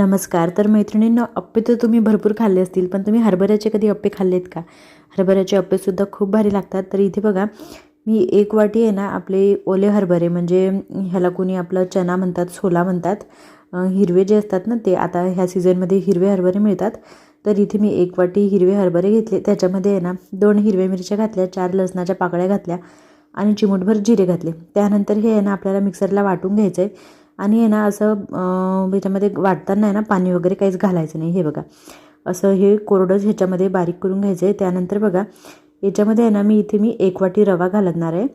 नमस्कार. तर मैत्रिणींना अप्पे तर तुम्ही भरपूर खाल्ले असतील पण तुम्ही हरभऱ्याचे कधी अप्पे खाल्लेत का? हरभऱ्याचे अप्पेसुद्धा खूप भारी लागतात. तर इथे बघा मी एक वाटी आहे ना आपले ओले हरभरे म्हणजे ह्याला कोणी आपलं चना म्हणतात सोला म्हणतात हिरवे जे असतात ना ते आता ह्या सीझनमध्ये हिरवे हरभरे मिळतात. तर इथे मी एक वाटी हिरवे हरभरे घेतले. त्याच्यामध्ये आहे ना दोन हिरव्या मिरच्या घातल्या चार लसणाच्या पाकळ्या घातल्या आणि चिमूटभर जिरे घातले. त्यानंतर हे आहे ना आपल्याला मिक्सरला वाटून घ्यायचं आहे आणि आहे ना असं ह्याच्यामध्ये वाटताना आहे ना पाणी वगैरे काहीच घालायचं नाही. हे बघा. असं हे कोरडंच ह्याच्यामध्ये बारीक करून घ्यायचं. आहे त्यानंतर बघा याच्यामध्ये आहे ना मी इथे मी एक वाटी रवा घालणार आहे.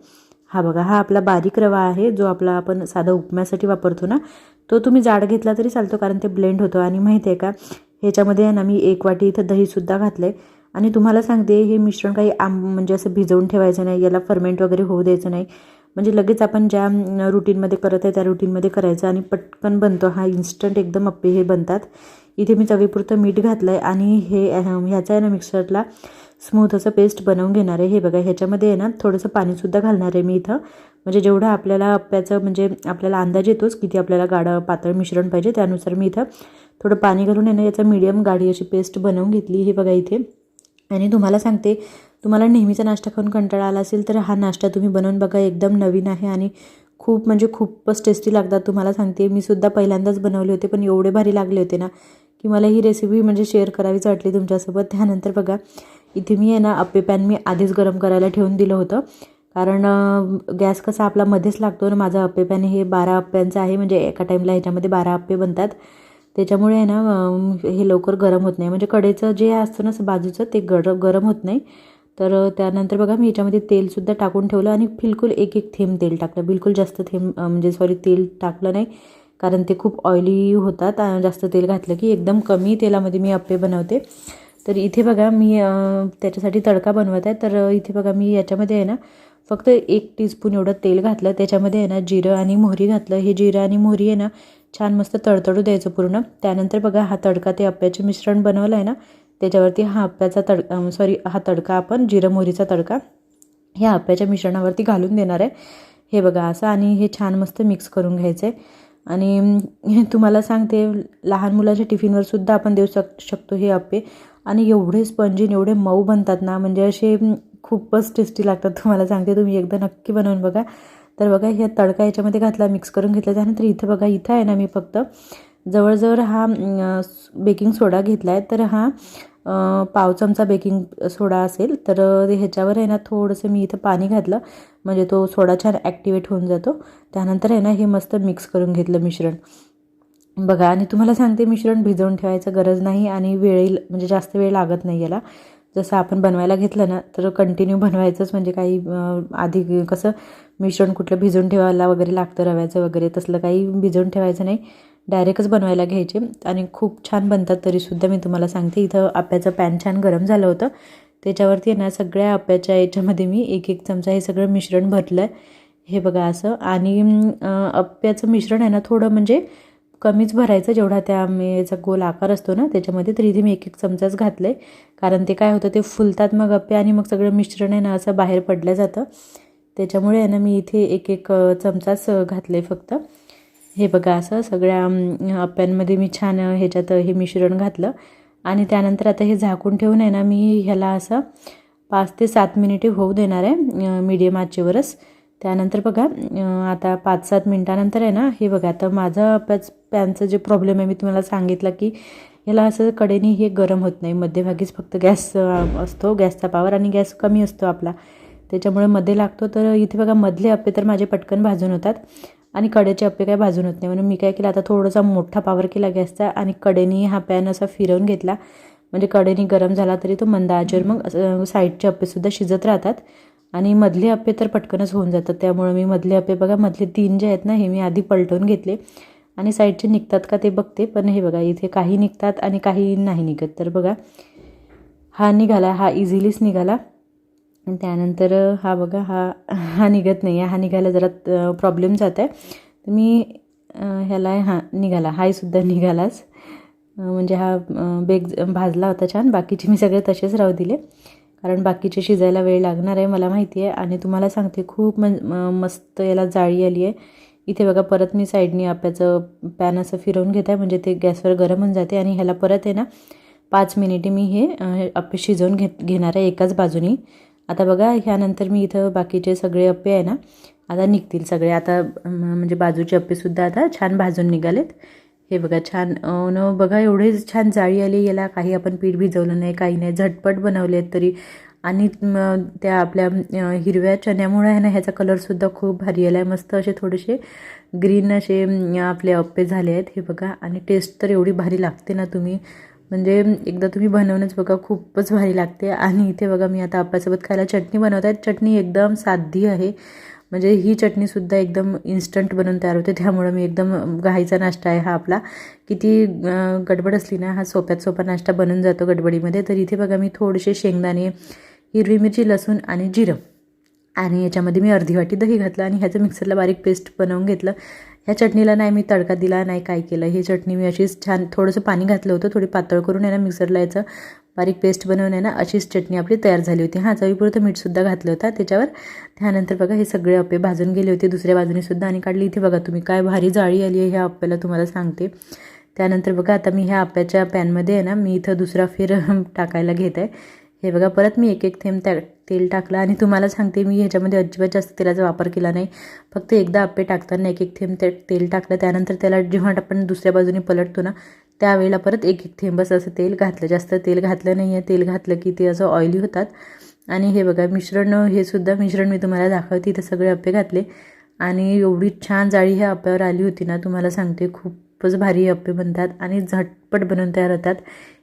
हा बघा हा आपला बारीक रवा आहे जो आपला आपण साधा उपम्यासाठी वापरतो ना तो तुम्ही जाड घेतला तरी चालतो कारण ते ब्लेंड होतो. आणि माहिती आहे का ह्याच्यामध्ये आहे ना मी एक वाटी इथं दहीसुद्धा घातलं आहे आणि तुम्हाला सांगते हे मिश्रण काही आंब म्हणजे असं भिजवून ठेवायचं नाही याला फर्मेंट वगैरे होऊ द्यायचं नाही. म्हणजे लगेच आपण ज्या रुटीनमध्ये करत आहे त्या रुटीनमध्ये करायचं आणि पटकन बनतो. हा इन्स्टंट एकदम अप्पे हे बनतात. इथे मी चवीपुरतं मीठ घातलं आहे आणि हे ह्याचा ह्याचं आहे ना मिक्सरला स्मूथ असं पेस्ट बनवून घेणार आहे. हे बघा ह्याच्यामध्ये आहे ना थोडंसं पाणीसुद्धा घालणार आहे मी इथं. म्हणजे जेवढं आपल्याला अप्प्याचं म्हणजे आपल्याला अंदाज येतोच किती आपल्याला गाढं पातळ मिश्रण पाहिजे त्यानुसार मी इथं थोडं पाणी घालून आहे ना याचं मीडियम गाडी अशी पेस्ट बनवून घेतली. हे बघा इथे. आणि तुम्हाला सांगते तुम्हाला नेहमीचा नाश्ता खाऊन कंटाळा आला असेल तर हा नाश्ता तुम्ही बनवून बघा. एकदम नवीन आहे आणि खूप म्हणजे खूपच टेस्टी लागतात. तुम्हाला सांगते मी सुद्धा पहिल्यांदाच बनवले होते पण एवढे भारी लागले होते ना की मला ही रेसिपी म्हणजे शेअर करावीच वाटली तुमच्यासोबत. त्यानंतर बघा इथे मी आहे ना अप्पे पॅन मी आधीच गरम करायला ठेवून दिलं होतं. कारण गॅस कसा आपला मध्येच लागतो ना माझा अप्पे पॅन हे बारा अप्प्यांचं आहे म्हणजे एका टाईमला ह्याच्यामध्ये बारा अप्पे बनतात. त्याच्यामुळे आहे ना हे लवकर गरम होत नाही. म्हणजे कडेचं जे असतं ना बाजूचं ते गर गरम होत नाही. तर त्यानंतर बघा मी याच्यामध्ये तेलसुद्धा टाकून ठेवलं आणि बिलकुल एक एक थेंब तेल टाकलं. बिलकुल जास्त थेंब म्हणजे सॉरी तेल टाकलं नाही कारण ते खूप ऑइली होतात. जास्त तेल घातलं की एकदम कमी तेलामध्ये मी अप्पे बनवते. तर इथे बघा मी त्याच्यासाठी तडका बनवत आहे. तर इथे बघा मी याच्यामध्ये आहे ना फक्त एक टीस्पून एवढं तेल घातलं. त्याच्यामध्ये आहे ना जिरं आणि मोहरी घातलं. हे जिरं आणि मोहरी आहे ना छान मस्त तडतडू द्यायचं पूर्ण. त्यानंतर बघा हा तडका ते अप्प्याचे मिश्रण बनवलं आहे ना त्याच्यावरती हा आप्याचा तड सॉरी हा तडका आपण जिरं मोहरीचा तडका ह्या आप्याच्या मिश्रणावरती घालून देणार आहे. हे बघा असं आणि हे छान मस्त मिक्स करून घ्यायचं आहे आणि तुम्हाला सांगते लहान मुलाच्या टिफिनवर सुद्धा आपण देऊ शक शकतो हे आप्पे आणि एवढे स्पंजीन एवढे मऊ बनतात ना म्हणजे असे खूपच टेस्टी लागतात. तुम्हाला सांगते तुम्ही एकदा नक्की बनवून बघा. तर बघा ह्या तडका याच्यामध्ये घातला मिक्स करून घेतला. त्यानंतर इथं बघा इथं आहे ना मी फक्त जवळजवळ हा बेकिंग सोडा घेतला आहे तर हा पाव चमचा बेकिंग सोडा असेल तर ह्याच्यावर आहे ना थोडंसं मी इथं पाणी घातलं म्हणजे तो सोडा छान ॲक्टिवेट होऊन जातो. त्यानंतर आहे ना हे मस्त मिक्स करून घेतलं मिश्रण. बघा आणि तुम्हाला सांगते मिश्रण भिजवून ठेवायचं गरज नाही आणि वेळेल म्हणजे जास्त वेळ लागत नाही याला. जसं आपण बनवायला घेतलं ना तर कंटिन्यू बनवायचंच म्हणजे काही आधी कसं मिश्रण कुठलं भिजवून ठेवायला वगैरे लागतं रव्याचं वगैरे तसलं काही भिजवून ठेवायचं नाही. डायरेक्टच बनवायला घ्यायचे. आणि खूप छान बनतात तरीसुद्धा मी तुम्हाला सांगते. इथं आप्याचं पॅन छान गरम झालं होतं. त्याच्यावरती आहे ना सगळ्या आप्याच्या याच्यामध्ये मी एक एक चमचा हे सगळं मिश्रण भरलं आहे हे बघा असं. आणि आप्याचं मिश्रण आहे ना थोडं म्हणजे कमीच भरायचं. जेवढा त्या याचा गोल आकार असतो ना त्याच्यामध्ये तरी इथे मी एक एक चमचाच घातलं आहे कारण ते काय होतं ते फुलतात मग अप्पे आणि मग सगळं मिश्रण आहे ना असं बाहेर पडलं जातं. त्याच्यामुळे आहे ना मी इथे एक एक चमचाच घातलं आहे फक्त. हे बघा असं सगळ्या अप्प्यांमध्ये मी छान ह्याच्यात हे मिश्रण घातलं. आणि त्यानंतर आता हे झाकून ठेवून आहे ना मी ह्याला असं पाच ते सात मिनिटे होऊ देणार आहे मीडियम आचेवरच. त्यानंतर बघा आता पाच सात मिनटानंतर आहे ना हे बघा आता माझं पॅच पॅनचं जे प्रॉब्लेम आहे मी तुम्हाला सांगितलं की ह्याला असं कडेने हे गरम होत नाही. मध्यभागीच फक्त गॅस असतो गॅसचा पावर आणि गॅस कमी असतो आपला. त्याच्यामुळे मध्ये लागतो तर इथे बघा मधले अप्पे तर माझे पटकन भाजून होतात. आणि कडेचे अप्पे काय भाजून होत नाही म्हणून मी काय केलं आता थोडासा मोठा पावर केला गॅसचा आणि कडेनी हा पॅन असा फिरवून घेतला. म्हणजे कडेनी गरम झाला तरी तो मंद आचेवर मग साईडचे अप्पेसुद्धा शिजत राहतात. आणि मधले अप्पे तर पटकनच होऊन जातात. त्यामुळे मी मधले अप्पे बघा मधले तीन जे आहेत ना हे मी आधी पलटवून घेतले. आणि साईडचे निघतात का ते बघते. पण हे बघा इथे काही निघतात आणि काही नाही निघत. तर बघा हा निघाला हा इझिलीच निघाला. आणि त्यानंतर हा बघा हा हा निघत नाही आहे. हा निघायला जरा प्रॉब्लेम जात आहे. तर मी ह्याला हां निघाला. हायसुद्धा निघालाच. म्हणजे हा बेग भाजला होता छान. बाकीचे मी सगळे तसेच राहू दिले. कारण बाकीचे शिजायला वेळ लागणार आहे मला माहिती आहे. आणि तुम्हाला सांगते खूप म- मस्त याला जाळी आली आहे. इथे बघा परत मी साईडनी आप्याचं पॅन असं फिरवून घेत आहे. म्हणजे ते गॅसवर गरम होऊन जाते. आणि ह्याला परत आहे ना पाच मिनिटे मी हे अ, हे आप्पे शिजवून घेत घेणार आहे एकाच बाजूनी. आता बघा ह्यानंतर मी इथं बाकीचे सगळे अप्पे आहे ना आता निघतील सगळे. आता म्हणजे बाजूचे अप्पेसुद्धा आता छान भाजून निघालेत. हे बघा छान न बघा एवढे छान जाळी आली याला काही आपण पीठ भिजवलं नाही काही नाही. झटपट बनवले आहेत तरी. आणि त्या आपल्या हिरव्या चण्यामुळे आहे ना ह्याचा कलरसुद्धा खूप भारी आला आहे मस्त असे थोडेसे ग्रीन असे आपले अप्पे झाले आहेत हे बघा. आणि टेस्ट तर एवढी भारी लागते ना तुम्ही. म्हणजे एकदा तुम्ही बनवूनच बघा खूपच भारी लागते. आणि इथे बघा मी आता आप्यासोबत खायला चटणी बनवत आहे. चटणी एकदम साधी आहे. म्हणजे ही चटणीसुद्धा एकदम इन्स्टंट बनवून तयार होते. त्यामुळं मी एकदम घाईचा नाश्ता आहे हा आपला. किती गडबड असली ना हा सोप्यात सोपा नाश्ता बनून जातो गडबडीमध्ये. तर इथे बघा मी थोडेसे शेंगदाणे हिरवी मिरची लसूण आणि जिरं. आणि याच्यामध्ये मी अर्धी वाटी दही घातलं आणि ह्याचं मिक्सरला बारीक पेस्ट बनवून घेतलं. ह्या चटणीला नाही मी तडका दिला नाही काय केलं? ही चटणी मी अशीच छान थोडंसं पाणी घातलं होतं थोडी पातळ करून आहे ना मिक्सरला याचं बारीक पेस्ट बनवून आहे ना अशीच चटणी आपली तयार झाली होती. हां चवीपुरतं मीठसुद्धा घातलं होतं. त्याच्यावर त्यानंतर बघा हे सगळे अप्पे भाजून गेले होते दुसऱ्या बाजूनेसुद्धा आणि काढली इथे बघा तुम्ही काय भारी जाळी आली आहे ह्या अप्प्याला तुम्हाला सांगते. त्यानंतर बघा आता मी ह्या आप्याच्या पॅनमध्ये आहे ना मी इथं दुसरा फेर टाकायला घेत आहे. हे बघा परत मी एक एक थेंब त्या तेल टाकलं आणि तुम्हाला सांगते मी ह्याच्यामध्ये अजिबात जास्त तेलाचा वापर केला नाही. फक्त एकदा आप्पे टाकताना एक एक थेंब ते तेल टाकलं त्यानंतर त्याला जेव्हा आपण दुसऱ्या बाजूने पलटतो ना त्यावेळेला परत एक एक थेंबच असं तेल घातलं. जास्त तेल घातलं नाही आहे तेल घातलं की ते असं ऑइली होतात. आणि हे बघा मिश्रण हे सुद्धा मिश्रण मी तुम्हाला दाखवते. इथं सगळे अप्पे घातले. आणि एवढी छान जाळी ह्या अप्प्यावर आली होती ना तुम्हाला सांगते खूपच भारी अप्पे बनतात आणि झटपट बनवून तयार होतात.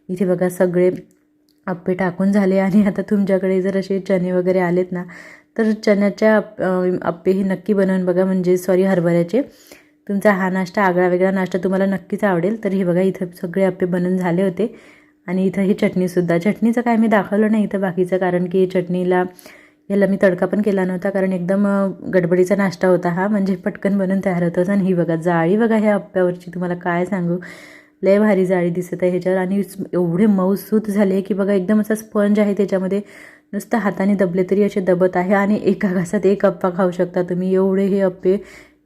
इथे बघा सगळे अप्पे टाकून झाले आणि आता तुमच्याकडे जर असे चणे वगैरे आलेत ना तर चण्याच्या आप्पे अप्पे हे नक्की बनवून बघा. म्हणजे सॉरी हरभऱ्याचे. तुमचा हा नाश्ता आगळा वेगळा नाश्ता तुम्हाला नक्कीच आवडेल. तर हे बघा इथं सगळे आप्पे बनवून झाले होते. आणि इथं ही चटणीसुद्धा चटणीचं काय मी दाखवलं नाही इथं बाकीचं कारण की चटणीला याला मी तडका पण केला नव्हता. कारण एकदम गडबडीचा नाश्ता होता हा. म्हणजे पटकन बनून तयार होतं आणि ही बघा जाळी बघा ह्या अप्प्यावरची तुम्हाला काय सांगू? लय भारी जाळी दिसत आहे ह्याच्यावर. आणि एवढे मऊसूत झाले की बघा एकदम असा स्पंज आहे त्याच्यामध्ये. नुसतं हाताने दबले तरी असे दबत आहे आणि एका घासात एक अप्पा खाऊ शकता तुम्ही. एवढे हे अप्पे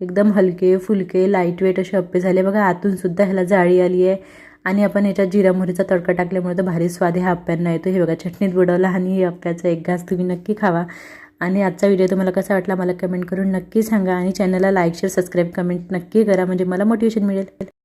एकदम हलके फुलके लाइट वेट असे अप्पे झाले. बघा आतून सुद्धा ह्याला जाळी आली आहे. आणि आपण याच्यात जिरा मोहरीचा तडका टाकल्यामुळे तर भारी स्वाद ह्या अप्प्यांना येतो. हे बघा चटणीत बुडवला आणि हे अप्प्याचा एक घास तुम्ही नक्की खावा. आणि आजचा व्हिडिओ तुम्हाला कसा वाटला मला कमेंट करून नक्की सांगा. आणि चॅनलला लाईक शेअर सबस्क्राईब कमेंट नक्की करा. म्हणजे मला मोटिवेशन मिळेल.